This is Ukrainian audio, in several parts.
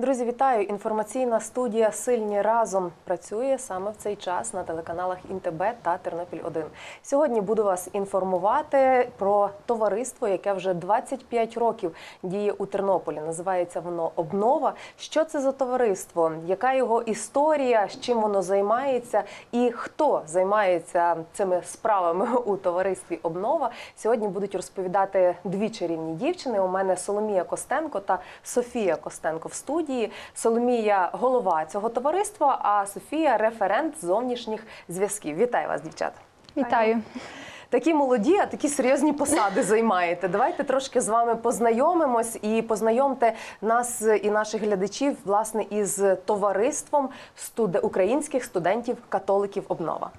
Друзі, вітаю! Інформаційна студія Сильні разом працює саме в цей час на телеканалах ІНТБ та Тернопіль 1 Сьогодні буду вас інформувати про товариство, яке вже 25 років діє у Тернополі. Називається воно Обнова. Що це за товариство? Яка його історія? З чим воно займається? І хто займається цими справами у товаристві Обнова? Сьогодні будуть розповідати дві чарівні дівчини. У мене Соломія Костенко та Софія Костенко в студії. Соломія голова цього товариства, а Софія референт зовнішніх зв'язків. Вітаю вас, дівчата. Вітаю. Такі молоді, а такі серйозні посади займаєте. Давайте трошки з вами познайомимось і познайомте нас і наших глядачів власне із товариством студ... українських студентів-католиків Обнова.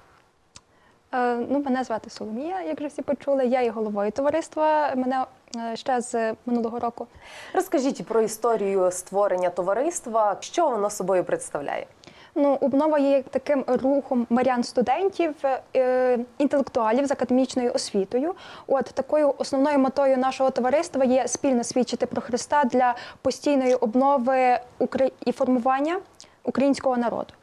Е, Ну, мене звати Соломія, як вже всі почули. Я є головою товариства. Мене е, ще з минулого року. Розкажіть про історію створення товариства, що воно собою представляє. Ну, обнова є таким рухом марян студентів, е, інтелектуалів з академічною освітою. От такою основною метою нашого товариства є спільно свідчити про Христа для постійної обнови і формування українського народу.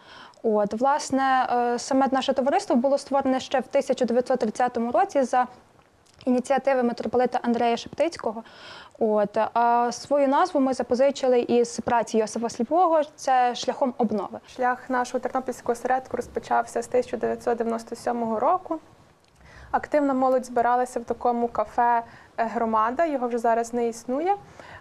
От, власне, е, саме наше товариство було створене ще в 1930 році за ініціативи митрополита Андрея Шептицького. От а свою назву ми запозичили із праці Йосифа Сліпого. Це шляхом обнови. Шлях нашого тернопільського осередку розпочався з 1997 року. Активна молодь збиралася в такому кафе Громада, його вже зараз не існує.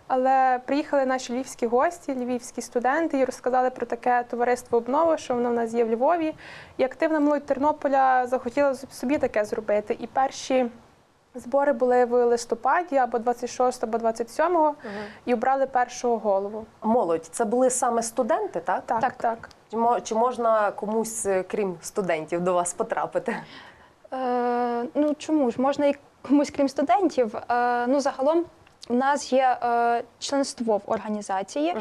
Але приїхали наші львівські гості, львівські студенти, і розказали про таке товариство обнови, що воно в нас є в Львові. І активна молодь Тернополя захотіла собі таке зробити. І перші збори були в листопаді або 26, або 27, і обрали першого голову. Молодь це були саме студенти, так? Так, Так. так. Чи Чи можна комусь, е, крім студентів, до вас потрапити? Е, ну чому ж можна і комусь крім студентів? Е, ну загалом у нас є е, членство в організації.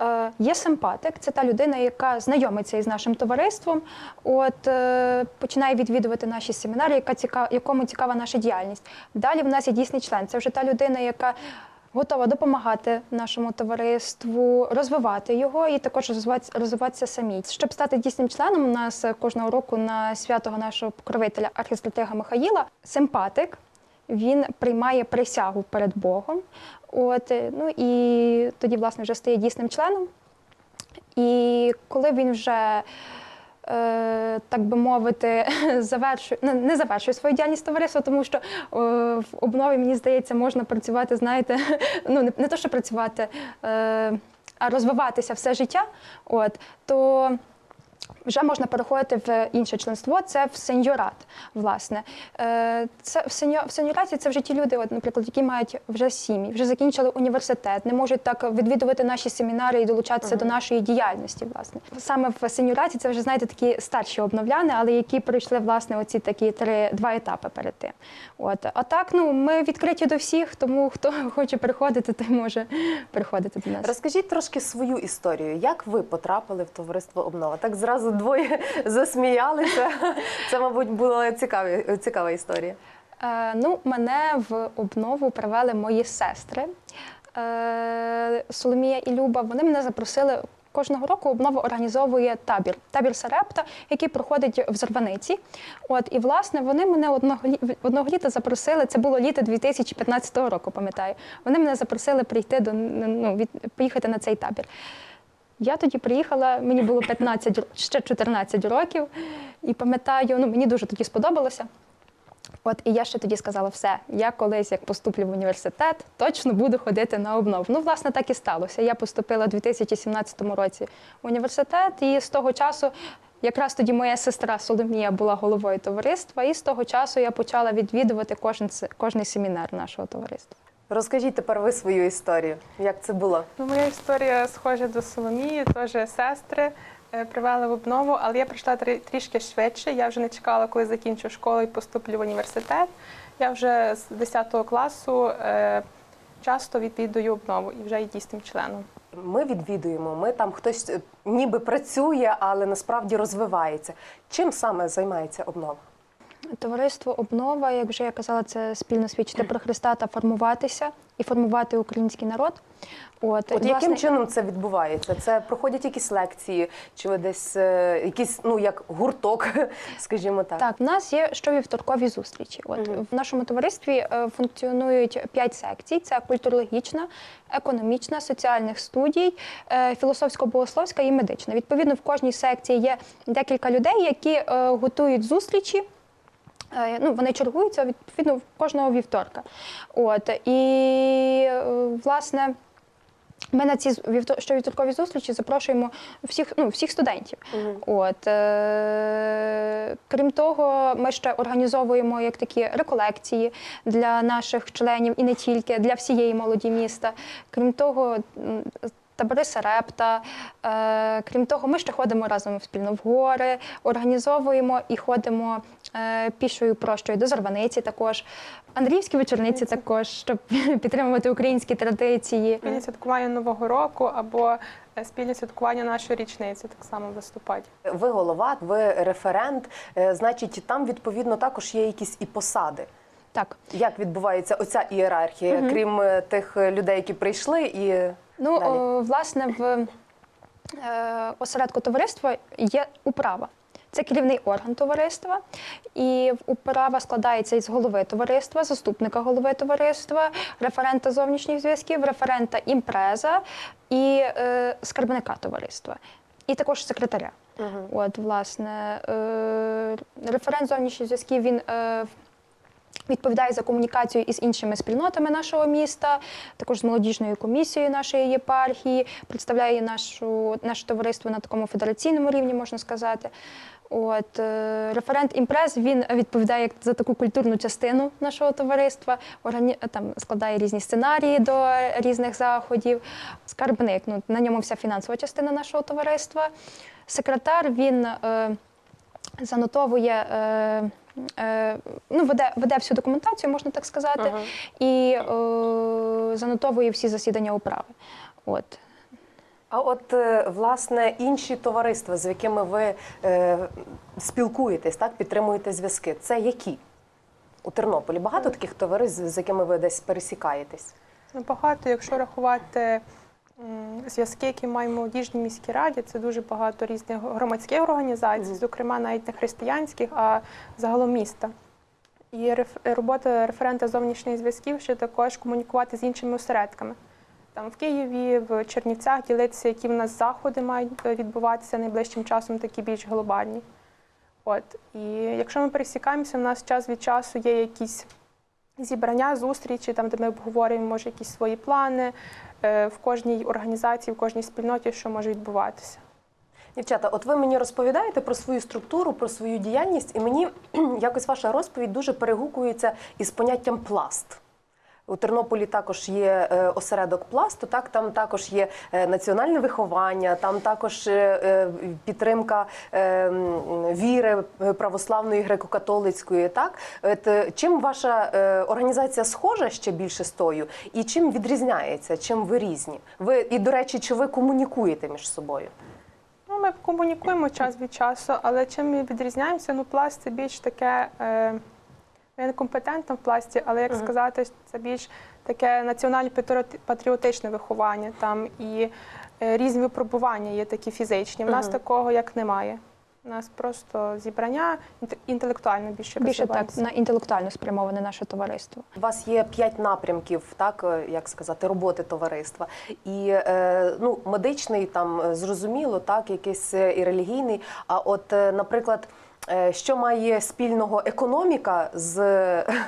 Е, Є симпатик, це та людина, яка знайомиться із нашим товариством, от е, починає відвідувати наші семінари, яка ціка, якому цікава наша діяльність. Далі в нас є дійсний член. Це вже та людина, яка готова допомагати нашому товариству, розвивати його і також розвиватися, розвиватися самі. Щоб стати дійсним членом, у нас е, кожного року на святого нашого покровителя архістратега Михаїла симпатик. Він приймає присягу перед Богом. От, е, ну і тоді, власне, вже стає дійсним членом. І коли він вже, е, так би мовити, завершує, не, не завершує свою діяльність товариства, тому що е, в обнові, мені здається, можна працювати, знаєте, ну не, не то, що працювати, е, а розвиватися все життя, от, то вже можна переходити в інше членство, це в сеньорат. Власне, Е, це в сеньо- в сеньораті це вже ті люди, от, наприклад, які мають вже сім'ї, вже закінчили університет, не можуть так відвідувати наші семінари і долучатися до нашої діяльності. Власне, саме в сеньораті це вже знаєте такі старші обновляни, але які пройшли власне оці такі три два етапи перед тим. От а так, ну ми відкриті до всіх, тому хто хоче приходити, той може приходити до нас. Розкажіть трошки свою історію. Як ви потрапили в товариство Обнова? Так зразу двоє засміялися. Це, мабуть, була цікава, цікава історія. Е, ну, мене в обнову привели мої сестри е, Соломія і Люба. Вони мене запросили. Кожного року обнова організовує табір, табір Сарепта, який проходить в Зарваниці. От і власне вони мене одного одного літа запросили. Це було літо 2015 року, пам'ятаю. Вони мене запросили прийти до ну, від, поїхати на цей табір. Я тоді приїхала, мені було 15, ще 14 років, і пам'ятаю, ну мені дуже тоді сподобалося. От і я ще тоді сказала, все, я колись, як поступлю в університет, точно буду ходити на обнов. Ну, власне, так і сталося. Я поступила у 2017 році в університет, і з того часу. Якраз тоді моя сестра Соломія була головою товариства, і з того часу я почала відвідувати кожен, кожний семінар нашого товариства. Розкажіть тепер ви свою історію. Як це було? Ну, моя історія схожа до Соломії, теж сестри е, привели в обнову, але я прийшла трі- трішки швидше. Я вже не чекала, коли закінчу школу і поступлю в університет. Я вже з 10 класу е, часто відвідую обнову і вже є дійсним членом. Ми відвідуємо, ми там хтось е, ніби працює, але насправді розвивається. Чим саме займається обнова? Товариство обнова, як вже я казала, це спільно свідчити про Христа та формуватися і формувати український народ. От, От і, яким чином це відбувається? Це проходять якісь лекції, чи ви десь е, якісь, ну як гурток, скажімо так. Так, в нас є щовівторкові зустрічі. От Мгм. в нашому товаристві е, функціонують п'ять секцій: це культурологічна, економічна, соціальних студій, е, філософсько-богословська і медична. Відповідно, в кожній секції є декілька людей, які готують зустрічі. Е, Ну, вони чергуються відповідно кожного вівторка. От і власне. Ми на ці щовівторкові зустрічі запрошуємо всіх, ну, всіх студентів. Мгм. От, е- крім того, ми ще організовуємо як такі реколекції для наших членів і не тільки для всієї молоді міста. Крім того, табори Серепта. Е- крім того, ми ще ходимо разом спільно в гори, організовуємо і ходимо пішою прощою до Зарваниці також. Андріївські вечорниці також, щоб підтримувати українські традиції. Спільне святкування Нового року або е, спільне святкування нашої річниці, так само в листопаді. Ви голова, ви референт, е, значить, там відповідно також є якісь і посади. Так. Як відбувається оця ієрархія, Мгм. крім е, тих е, людей, які прийшли, і Ну, Далі. о, власне, в е, осередку товариства є управа. Це керівний орган товариства, і управа складається із голови товариства, заступника голови товариства, референта зовнішніх зв'язків, референта імпреза і е, скарбника товариства, і також секретаря. Мгм. От, власне, е, референт зовнішніх зв'язків він е, відповідає за комунікацію із іншими спільнотами нашого міста, також з молодіжною комісією нашої єпархії, представляє нашу, наше товариство на такому федераційному рівні, можна сказати. От, е, референт імпрес він відповідає за таку культурну частину нашого товариства, органі... там складає різні сценарії до різних заходів. Скарбник, ну, на ньому вся фінансова частина нашого товариства. Секретар він е, занотовує, е, е, ну, веде, веде всю документацію, можна так сказати, Ага. і е, занотовує всі засідання управи. От. А от е, власне інші товариства, з якими ви е, спілкуєтесь, так підтримуєте зв'язки, це які? У Тернополі багато таких товариств, з якими ви десь пересікаєтесь? Ну, Багато, якщо рахувати зв'язки, які маємо в молодіжній міській раді, це дуже багато різних громадських організацій, зокрема навіть не християнських, а загалом міста. І робота референта зовнішніх зв'язків ще також комунікувати з іншими осередками. Там в Києві, в Чернівцях ділитися, які в нас заходи мають е, відбуватися найближчим часом, такі більш глобальні. От. І якщо ми пересікаємося, в нас час від часу є якісь зібрання, зустрічі, там, де ми обговорюємо, може, якісь свої плани е, в кожній організації, в кожній спільноті, що може відбуватися. Дівчата, от ви мені розповідаєте про свою структуру, про свою діяльність, і мені якось ваша розповідь дуже перегукується із поняттям пласт. У Тернополі також є е, осередок пласту, так там також є е, національне виховання, там також е, підтримка віри православної греко-католицької. Так От, чим ваша організація схожа ще більше з тою, і чим відрізняється? Чим ви різні? Ви і до речі, чи ви комунікуєте між собою? Ну, ми комунікуємо час від часу, але чим ми відрізняємося? Ну, пласт це більш таке. Е, я не компетентна в пласті, але як сказати, це більш таке національне патріотичне виховання. Там і е, різні випробування є такі фізичні. У нас такого як немає. У нас просто зібрання інте- інтелектуально більше Більше так на інтелектуально спрямоване наше товариство. У вас є п'ять напрямків, так е, як сказати, роботи товариства. І е, ну, медичний там зрозуміло, так, якийсь і релігійний. А от, наприклад. Е, Що має спільного економіка з,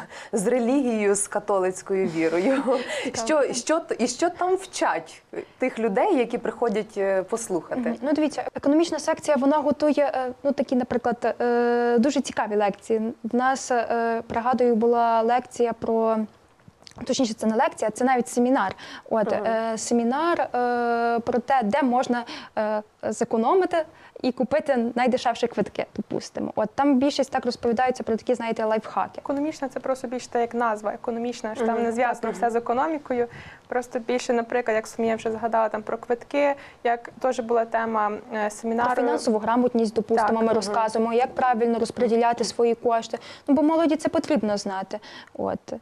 з релігією, з католицькою вірою? Що, що, і що там вчать тих людей, які приходять е, послухати? Ну, дивіться, економічна секція вона готує е, ну такі, наприклад, дуже цікаві лекції. В нас пригадую, була лекція про. Точніше, це не лекція, це навіть семінар. От Ага. е, семінар е, про те, де можна е, зекономити і купити найдешевші квитки, допустимо. От там більшість так розповідаються про такі, знаєте, лайфхаки. Економічна це просто більше так як назва. Економічна що там не зв'язано все з економікою. Просто більше, наприклад, як Сумія вже згадала там про квитки, як теж була тема е, семінару. Про фінансову грамотність, допустимо, Так, ми розказуємо, як правильно розподіляти свої кошти. Ну, бо молоді це потрібно знати. От.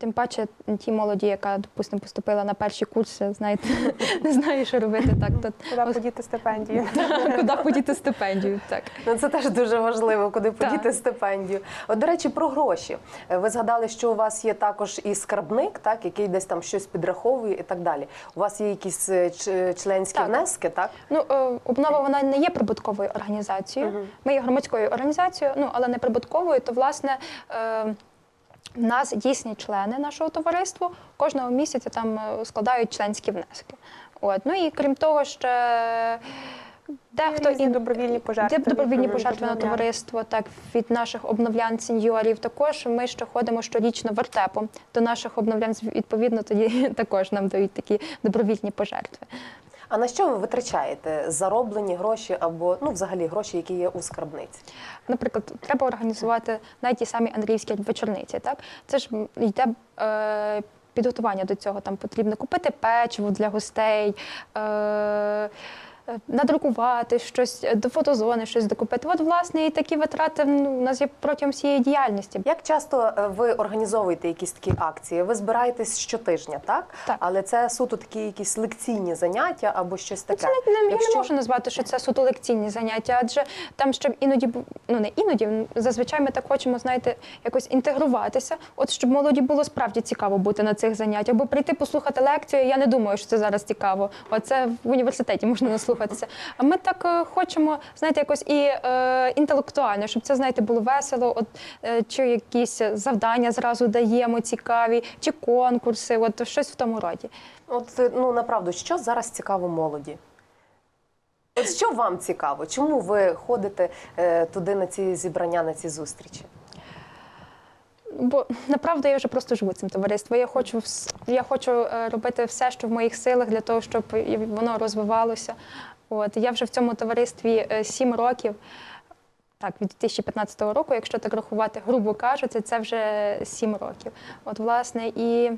Тим паче, ті молоді, яка, допустимо, поступила на перші курси, знаєте, не знає, що робити так. То, Куди подіти стипендії? куди подіти стипендію? Так. Ну, це теж дуже важливо, куди Так. подіти стипендію. От, до речі, про гроші. Е, Ви згадали, що у вас є також і скарбник, так, який десь там щось підраховує і так далі. У вас є якісь е, членські Так. внески, так? Ну, е, обнова вона не є прибутковою організацією. Мгм. Ми є громадською організацією, ну але не прибутковою. То власне в нас дійсні члени нашого товариства кожного місяця там е, складають членські внески. От ну і крім того, ще дехто і добровільні пожертви. Де добровільні пожертви на товариство, так від наших обновлян сеньорів. Також ми ще ходимо щорічно вертепом до наших обновлян. Відповідно, тоді також нам дають такі добровільні пожертви. А на що ви витрачаєте зароблені гроші або ну, взагалі гроші, які є у скарбниці? Наприклад, треба організувати навіть ті самі Андріївські вечорниці. Так це ж йде е, підготування до цього. Там потрібно купити печиво для гостей. Е, Надрукувати щось до фотозони, щось докупити. От, власне, і такі витрати ну, у нас є протягом всієї діяльності. Як часто е, ви організовуєте якісь такі акції? Ви збираєтесь щотижня, так? Так. Але це суто такі якісь лекційні заняття або щось таке. Це не, не, Я не можу назвати, що це суто лекційні заняття, адже там ще іноді ну не іноді. Зазвичай ми так хочемо, знаєте, якось інтегруватися. От щоб молоді було справді цікаво бути на цих заняттях, бо прийти послухати лекцію. Я не думаю, що це зараз цікаво. Оце в університеті можна наслухатися. А ми так е, хочемо, знаєте, якось і е, інтелектуально, щоб це знаєте було весело. От е, чи якісь завдання зразу даємо цікаві, чи конкурси, от щось в тому роді. От е, ну направду, що зараз цікаво молоді? От що вам цікаво? Чому ви ходите е, туди на ці зібрання, на ці зустрічі? Бо направду я вже просто живу цим товариством. Я хочу вс- я хочу е, робити все, що в моїх силах, для того, щоб і воно розвивалося. От я вже в цьому товаристві е, сім років. Так, від 2015 року, якщо так рахувати, грубо кажучи, це вже сім років. От, власне, і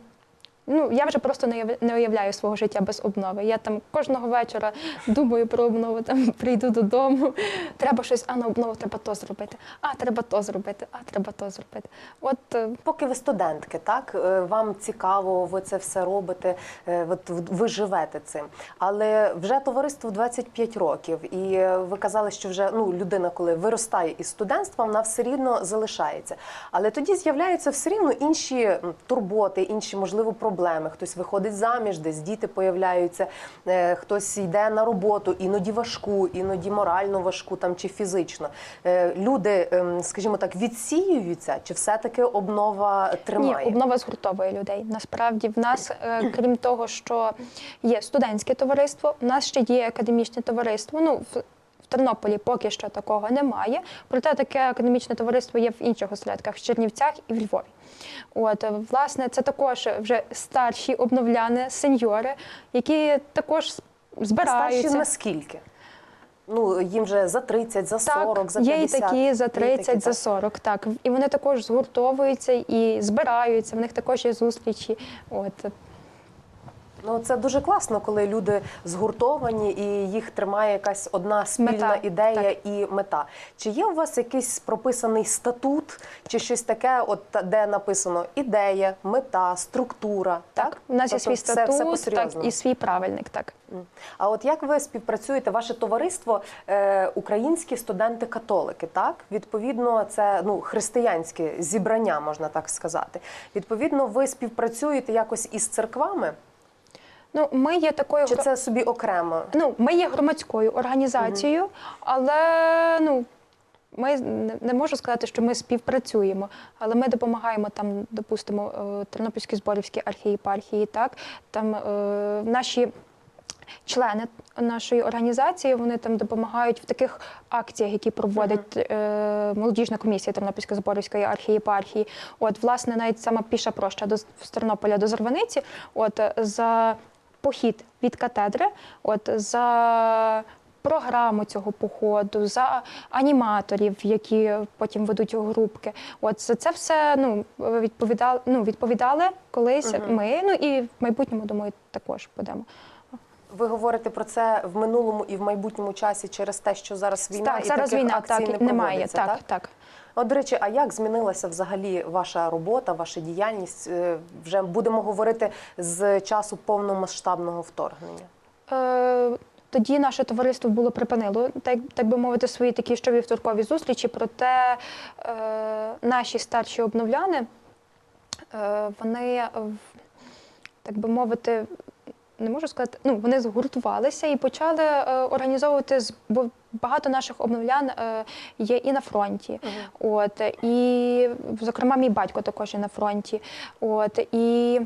ну, я вже просто не уявляю свого життя без обнови. Я там кожного вечора думаю про обнову, там прийду додому. Треба щось, а на обнову треба то зробити, а треба то зробити, а треба то зробити. От е, Поки ви студентки, так е, вам цікаво, ви це все робите, е, от ви живете цим. Але вже товариству 25 років, і ви казали, що вже ну людина, коли виростає із студентства, вона все рівно залишається. Але тоді з'являються все рівно інші турботи, інші можливо проблеми. Хтось виходить заміж, десь діти появляються, е, хтось йде на роботу, іноді важку, іноді морально важку там чи фізично. Е, Люди, ем, скажімо так, відсіюються, чи все-таки обнова тримає? Ні, обнова згуртовує людей. Насправді, в нас, е, крім того, що є студентське товариство, в нас ще є академічне товариство. Ну, Тернополі поки що такого немає. Проте таке академічне товариство є в інших осередках в Чернівцях і в Львові. От, е, власне, це також вже старші обновляни, сеньори, які також збираються. Старші наскільки? Ну, їм вже за 30, за 40, за 50. є і такі за Є 30, такі, за так. 40, так. І вони також згуртовуються і збираються, в них також є зустрічі. От. Ну, це дуже класно, коли люди згуртовані і їх тримає якась одна спільна Мета, ідея так. і мета. Чи є у вас якийсь прописаний статут, чи щось таке, от де написано ідея, мета, структура? Так, У нас є Тобто свій все- все так, і свій правильник. Так. А от як ви співпрацюєте, ваше товариство е, українські студенти-католики, так? Відповідно, це ну християнське зібрання, можна так сказати. Відповідно, ви співпрацюєте якось із церквами, Ну, ми є такою чи це собі окремо? ну, ми є громадською організацією, але ну. Ми не- можу сказати, що ми співпрацюємо, але ми допомагаємо там, допустимо, е, Тернопільській зборівській архієпархії, так там е, наші члени нашої організації вони там допомагають в таких акціях, які проводить е, молодіжна комісія Тернопільської зборівської архієпархії. От, власне, навіть сама піша проща до з Тернополя до Зарваниці, от е, за похід від катедри, от за програму цього походу, за аніматорів, які потім ведуть групки. От за це все ну, відповідали, ну, відповідали колись ми. Ну і в майбутньому, думаю, також будемо. Ви говорите про це в минулому і в майбутньому часі через те, що зараз війна так, і зараз таких війна акцій так не немає. Так, так? так. От, до речі, а як змінилася взагалі ваша робота, ваша діяльність? Е, Вже будемо говорити з часу повномасштабного вторгнення. Е, тоді наше товариство було припинило, так, так би мовити, свої такі щовівторкові зустрічі. Проте е, наші старші обновляни, е, вони, так би мовити, не можу сказати, ну вони згуртувалися і почали е, організовувати з- бо багато наших обновлян е, є і на фронті. От і, зокрема, мій батько також є на фронті. От і.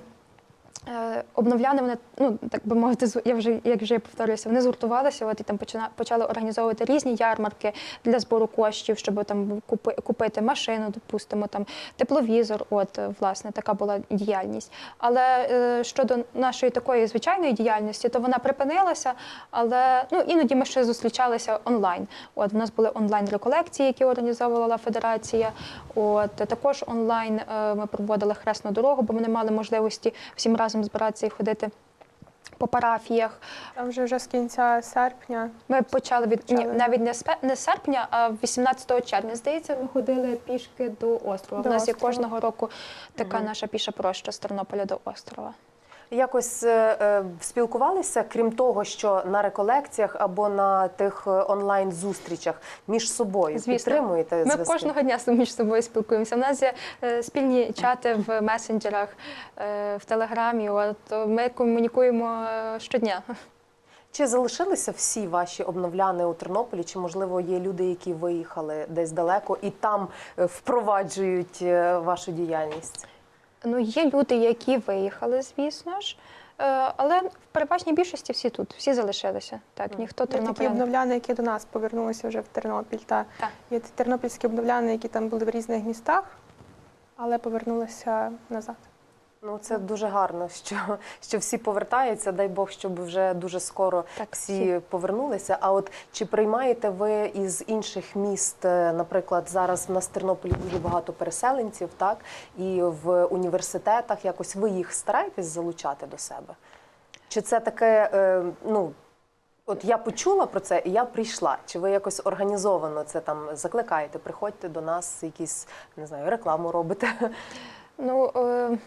Е, Обновляни вони, ну так би мовити, я вже як вже повторююся, вони згуртувалися. От і там почина, почали організовувати різні ярмарки для збору коштів, щоб там купи, купити машину, допустимо, там тепловізор. От власне така була діяльність. Але е, щодо нашої такої звичайної діяльності, то вона припинилася. Але ну іноді ми ще зустрічалися онлайн. От в нас були онлайн реколекції, які організовувала федерація. От також онлайн е, ми проводили хресну дорогу, бо ми не мали можливості всім разом збиратися і ходити по парафіях. А вже вже з кінця серпня. Ми почали від ні, навіть не з не серпня, а 18 червня. Здається, ми ходили пішки до острова. До У нас є кожного року така наша піша проща з Тернополя до острова. Якось е, е, спілкувалися, крім того, що на реколекціях або на тих е, онлайн-зустрічах між собою Звісно. підтримуєте Ми зв'язки? кожного дня між собою спілкуємося. У нас є спільні чати в месенджерах, в телеграмі. От ми комунікуємо щодня. Чи залишилися всі ваші обновляни у Тернополі? Чи можливо є люди, які виїхали десь далеко і там впроваджують вашу діяльність? Ну, є люди, які виїхали, звісно ж. Е, Але в переважній більшості всі тут, всі залишилися. Так, ніхто Є такі обновляни, які до нас повернулися вже в Тернопіль. Та Так. є тернопільські обновляни, які там були в різних містах, але повернулися назад. Ну це дуже гарно, що, що всі повертаються. Дай Бог, щоб вже дуже скоро Так, всі всі. повернулися. А от чи приймаєте ви із інших міст, е, наприклад, зараз в нас в Тернополі дуже багато переселенців, так і в університетах якось ви їх стараєтесь залучати до себе? Чи це таке, е, ну от я почула про це і я прийшла? Чи ви якось організовано це там закликаєте? Приходьте до нас, якісь не знаю, рекламу робите? Ну, е,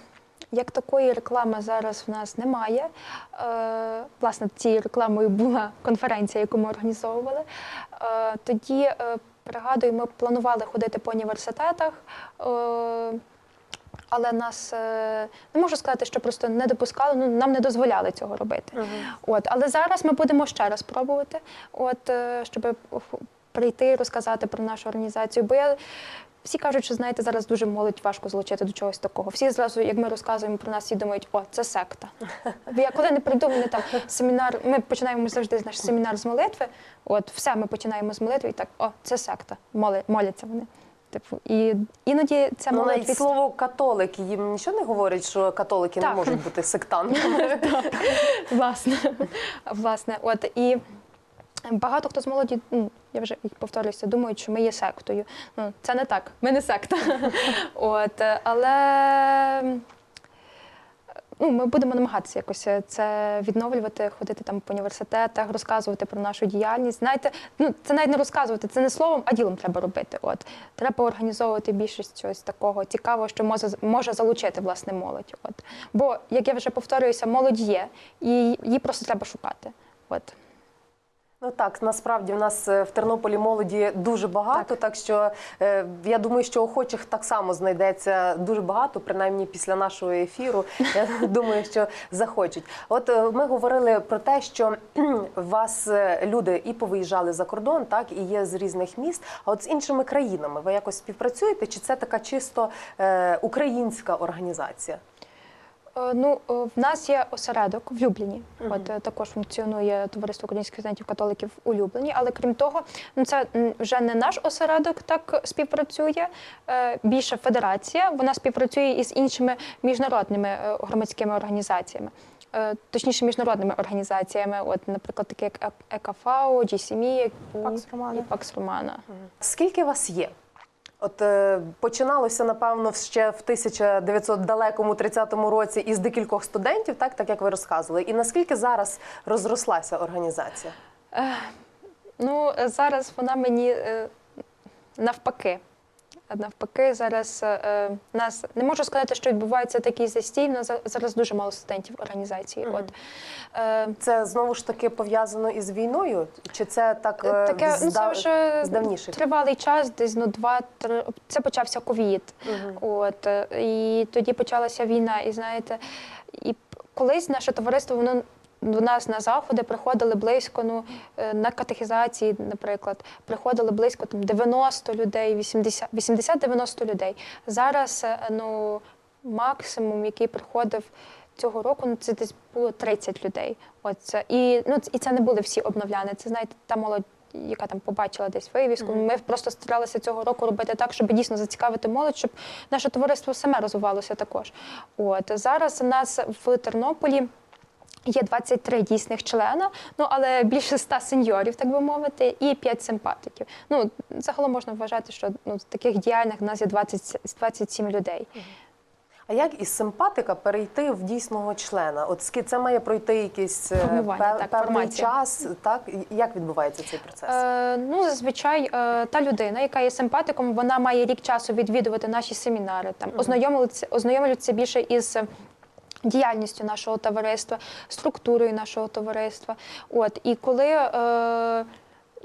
як такої реклами зараз в нас немає. Е, власне, цією рекламою була конференція, яку ми організовували. Е, тоді, е, пригадую, ми планували ходити по університетах. Але нас не можу сказати, що просто не допускали, ну нам не дозволяли цього робити. От, але зараз ми будемо ще раз пробувати, от щоб прийти і розказати про нашу організацію. Бо я всі кажуть, що знаєте, зараз дуже молодь важко залучити до чогось такого. Всі зразу, як ми розказуємо про нас, всі думають, о, це секта. Я коли не прийду, вони там семінар. Ми починаємо завжди наш семінар з молитви. От все ми починаємо з молитви, і так, о, це секта. Моли, моляться вони. Типу, і іноді це Ну, навіть від- слово католик їм нічого не говорить, що католики не можуть бути сектантами. Власне, власне, от і багато хто з молоді, ну я вже і повторююся, думають, що ми є сектою. Ну це не так, ми не секта. От, але ну, ми будемо намагатися якось це відновлювати, ходити там по університетах, розказувати про нашу діяльність. Знаєте, ну це навіть не розказувати, це не словом, а ділом треба робити. От треба організовувати більшість чогось такого цікавого, що може, може залучити власне молодь. От бо, як я вже повторююся, молодь є, і її просто треба шукати. От. Ну так, насправді в нас е, в Тернополі молоді дуже багато, так, що е, я думаю, що охочих так само знайдеться дуже багато, принаймні після нашого ефіру. Я думаю, що захочуть. От е, ми говорили про те, що вас е, люди і повиїжджали за кордон, так і є з різних міст. А от з іншими країнами ви якось співпрацюєте? Чи це така чисто е, українська організація? Е, Ну, е, в нас є осередок в Любліні. От е, також функціонує товариство українських студентів католиків у Любліні. Але крім того, ну це вже не наш осередок так співпрацює. Більше федерація. Вона співпрацює із іншими міжнародними громадськими організаціями. Точніше, міжнародними організаціями, от, наприклад, такі як ЕКФАО, GCME, Пакс Романа. Пакс Романа. Скільки вас є? От е, починалося, напевно, ще в 1900 далекому 30-му році із декількох студентів, так, так як ви розказували. І наскільки зараз розрослася організація? Ну, е, зараз вона мені е, навпаки. Навпаки, зараз е, нас не можу сказати, що відбувається такий застій. за- зараз дуже мало студентів організації. Мгм. От е, Це знову ж таки пов'язано із війною? Чи це так е, таке ну, це вже з давніших? тривалий час, десь ну два-три. Це почався ковід. Мгм. От е, і тоді почалася війна. І знаєте, і колись наше товариство воно. До нас на заходи приходили близько, ну е, на катехізації, наприклад, приходили близько там 90 людей, 80 80-90 людей. Зараз е, ну максимум, який приходив цього року, ну це десь було 30 людей. От і ну і це не були всі обновляни. Це знаєте, та молодь. Яка там побачила десь вивіску. Ми просто старалися цього року робити так, щоб дійсно зацікавити молодь, щоб наше товариство саме розвивалося також. От зараз у нас в Тернополі. Є 23 дійсних члена, ну але більше 100 сеньорів, так би мовити, і 5 симпатиків. Ну загалом можна вважати, що ну таких діяльних в нас є 20, 27 людей. А як із симпатика перейти в дійсного члена? От це має пройти якийсь е, Формування, пев- так, певний формація. час, так? Як відбувається цей процес? Е, ну, зазвичай е, та людина, яка є симпатиком, вона має рік часу відвідувати наші семінари, там ознайомитися, ознайомлюватися більше із. Діяльністю нашого товариства, структурою нашого товариства. От і коли е,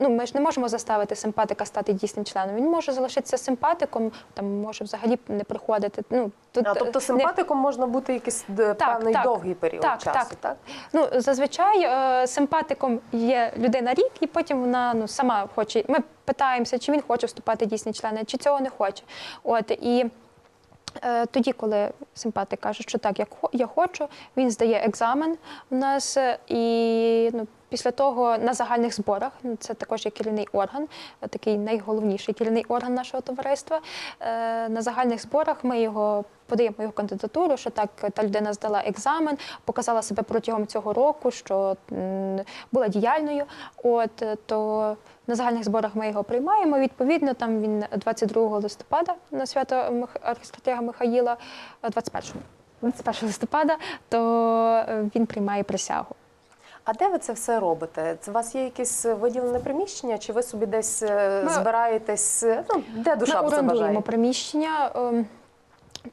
ну ми ж не можемо заставити симпатика стати дійсним членом. Він може залишитися симпатиком, там може взагалі не приходити. Ну тут а, тобто не- симпатиком можна бути якийсь Так, певний так, довгий період так, часу, так. так? Ну, зазвичай е, симпатиком є людина рік, і потім вона ну, сама хоче. Ми питаємося, чи він хоче вступати дійсні члени, чи цього не хоче. От, і е, тоді, коли симпатик каже, що так, я, хо- я хочу, він здає екзамен в нас, е, і ну, після того на загальних зборах, ну, це також є керівний орган, е, такий найголовніший керівний орган нашого товариства. Е, на загальних зборах ми його подаємо його кандидатуру, що так та людина здала екзамен, показала себе протягом цього року, що була діяльною. От е, то на загальних зборах ми його приймаємо. Відповідно, там він 22 листопада на свято архістратега Михаїла, е, 21 21 листопада, то він приймає присягу. А де ви це все робите? Це у вас є якесь виділене приміщення, чи ви собі десь е, Ми- збираєтесь? е, Ну, де душа Ми орендуємо приміщення. ем,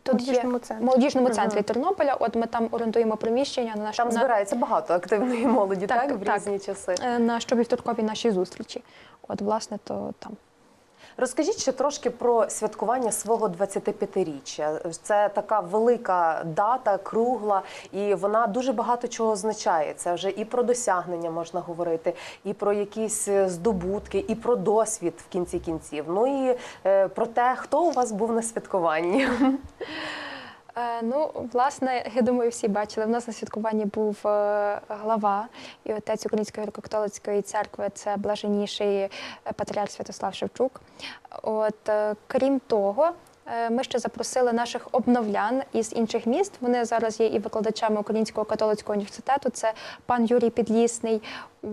Тут молодіжному центрі. молодіжному центрі Тернополя. От ми там орендуємо приміщення на наш Там на, збирається багато активної молоді, так, Так, в так. різні часи. е, на щовівторковій нашій зустрічі. От, власне, то там. Розкажіть ще трошки про святкування свого 25-річчя. Це така велика дата, кругла, і вона дуже багато чого означає. Це вже і про досягнення можна говорити, і про якісь е, здобутки, і про досвід в кінці кінців. Ну і е, про те, хто у вас був на святкуванні. Е, ну, власне, я думаю, всі бачили. В нас на святкуванні був е, глава і отець Української греко-католицької церкви, це блаженніший е, патріарх Святослав Шевчук. От, крім того, ми ще запросили наших обновлян із інших міст. Вони зараз є і викладачами Українського католицького університету. Це пан Юрій Підлісний.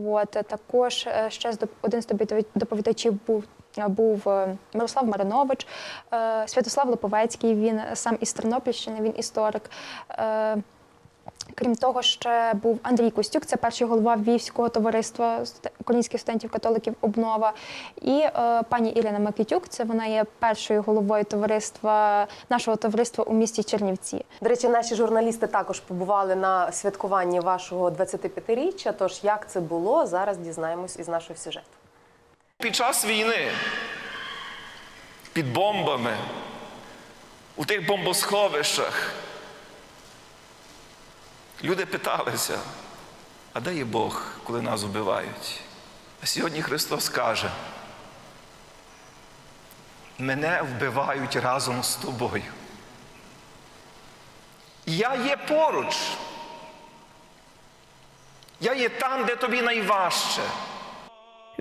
От також ще один з доповідачів був. Був е, Мирослав Маринович, е, Святослав Липовецький, він сам із Тернопільщини, він історик. Е, Крім того, ще був Андрій Костюк, це перший голова Львівського товариства українських студентів-католиків Обнова. І е, пані Ірина Макітюк, це вона є першою головою товариства нашого товариства у місті Чернівці. До речі, наші журналісти також побували на святкуванні вашого 25-річчя. Тож як це було, зараз дізнаємось із нашого сюжету. Під час війни, під бомбами, у тих бомбосховищах, люди питалися, а де є Бог, коли нас вбивають? А сьогодні Христос каже, мене вбивають разом з тобою. Я є поруч. Я є там, де тобі найважче.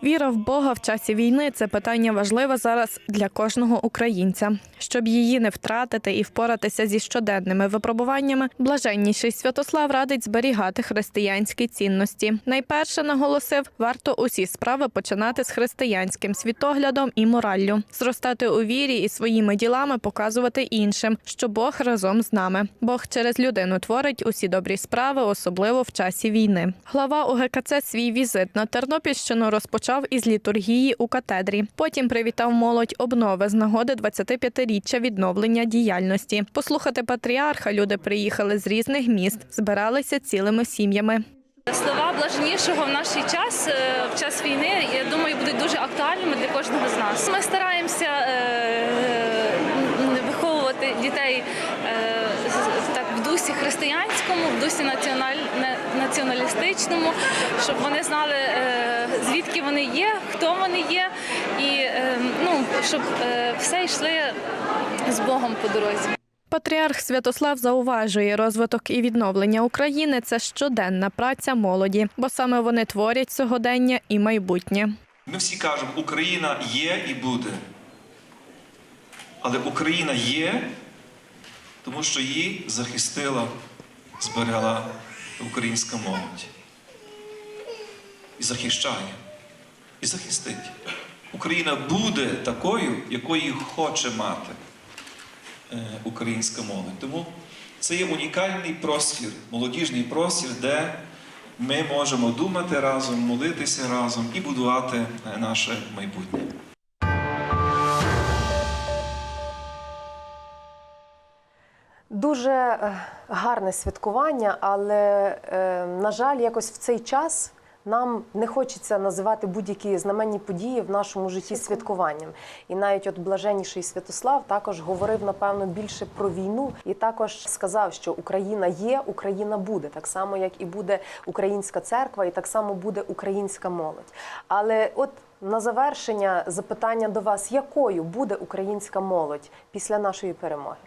Віра в Бога в часі війни це питання важливе зараз для кожного українця. Щоб її не втратити і впоратися зі щоденними випробуваннями, блаженніший Святослав радить зберігати християнські цінності. Найперше наголосив, варто усі справи починати з християнським світоглядом і мораллю, зростати у вірі і своїми ділами показувати іншим, що Бог разом з нами. Бог через людину творить усі добрі справи, особливо в часі війни. Глава УГКЦ свій візит на Тернопільщину розпочав із літургії у катедрі. Потім привітав молодь обнови з нагоди 25-річчя відновлення діяльності. Послухати патріарха люди приїхали з різних міст, збиралися цілими сім'ями. Слова блаженнішого в наш час, е, в час війни, я думаю, будуть дуже актуальними для кожного з нас. Ми стараємося е, виховувати дітей е, так в дусі християнському, в дусі національ, на- націоналістичному, щоб вони знали, е, звідки вони є, хто вони є, і е, ну, щоб е, все йшли з Богом по дорозі. Патріарх Святослав зауважує, розвиток і відновлення України це щоденна праця молоді, бо саме вони творять сьогодення і майбутнє. Ми всі кажемо, Україна є і буде. Але Україна є, тому що її захистила, зберегла українська молодь. І захищає, і захистить. Україна буде такою, якою хоче мати е, українська молодь. Тому це є унікальний простір, молодіжний простір, де ми можемо думати разом, молитися разом і будувати е, наше майбутнє. Дуже е, гарне святкування, але, е, на жаль, якось в цей час нам не хочеться називати будь-які знаменні події в нашому житті святкуванням. І навіть от блаженніший Святослав також говорив, напевно, більше про війну і також сказав, що Україна є, Україна буде, так само, як і буде українська церква, і так само буде українська молодь. Але от на завершення запитання до вас: якою буде українська молодь після нашої перемоги?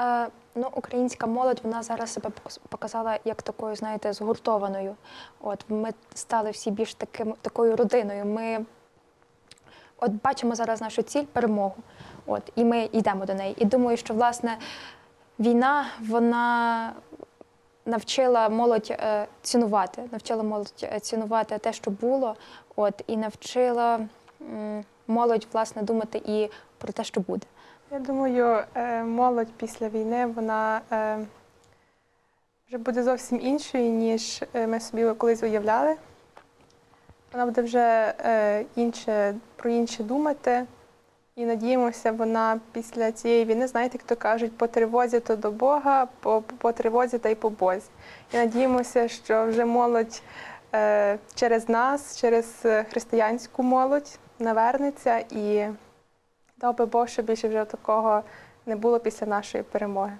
Е, ну, українська молодь вона зараз себе показала як такою, знаєте, згуртованою. От ми стали всі більш таким такою родиною. Ми от бачимо зараз нашу ціль перемогу. От і ми йдемо до неї. І думаю, що власне війна вона навчила молодь е, цінувати, навчила молодь е, цінувати те, що було, от і навчила м, молодь власне думати і про те, що буде. Я думаю, е, молодь після війни вона е, вже буде зовсім іншою, ніж е, ми собі колись уявляли. Вона буде вже інше, про інше думати. І надіємося, вона після цієї війни, знаєте, як то кажуть, по тривозі то до Бога, по, по тривозі та й по Бозі. І надіємося, що вже молодь через нас, через християнську молодь навернеться і дав би Бог, щоб більше вже такого не було після нашої перемоги.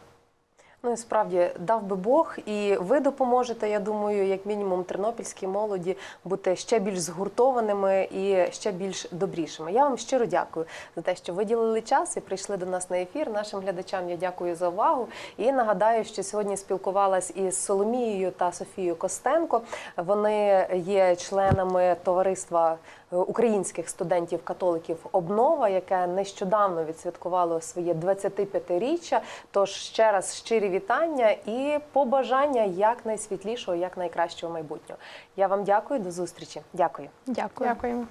Ну і справді дав би Бог, і ви допоможете. Я думаю, як мінімум тернопільській молоді бути ще більш згуртованими і ще більш добрішими. Я вам щиро дякую за те, що виділили час і прийшли до нас на ефір. Нашим глядачам я дякую за увагу. І нагадаю, що сьогодні спілкувалась із Соломією та Софією Костенко. Вони є членами товариства українських студентів-католиків Обнова, яке нещодавно відсвяткувало своє 25-річчя. Тож ще раз щирі вітання і побажання як найсвітлішого, як найкращого майбутнього. Я вам дякую, до зустрічі. Дякую. Дякую. Дякуємо.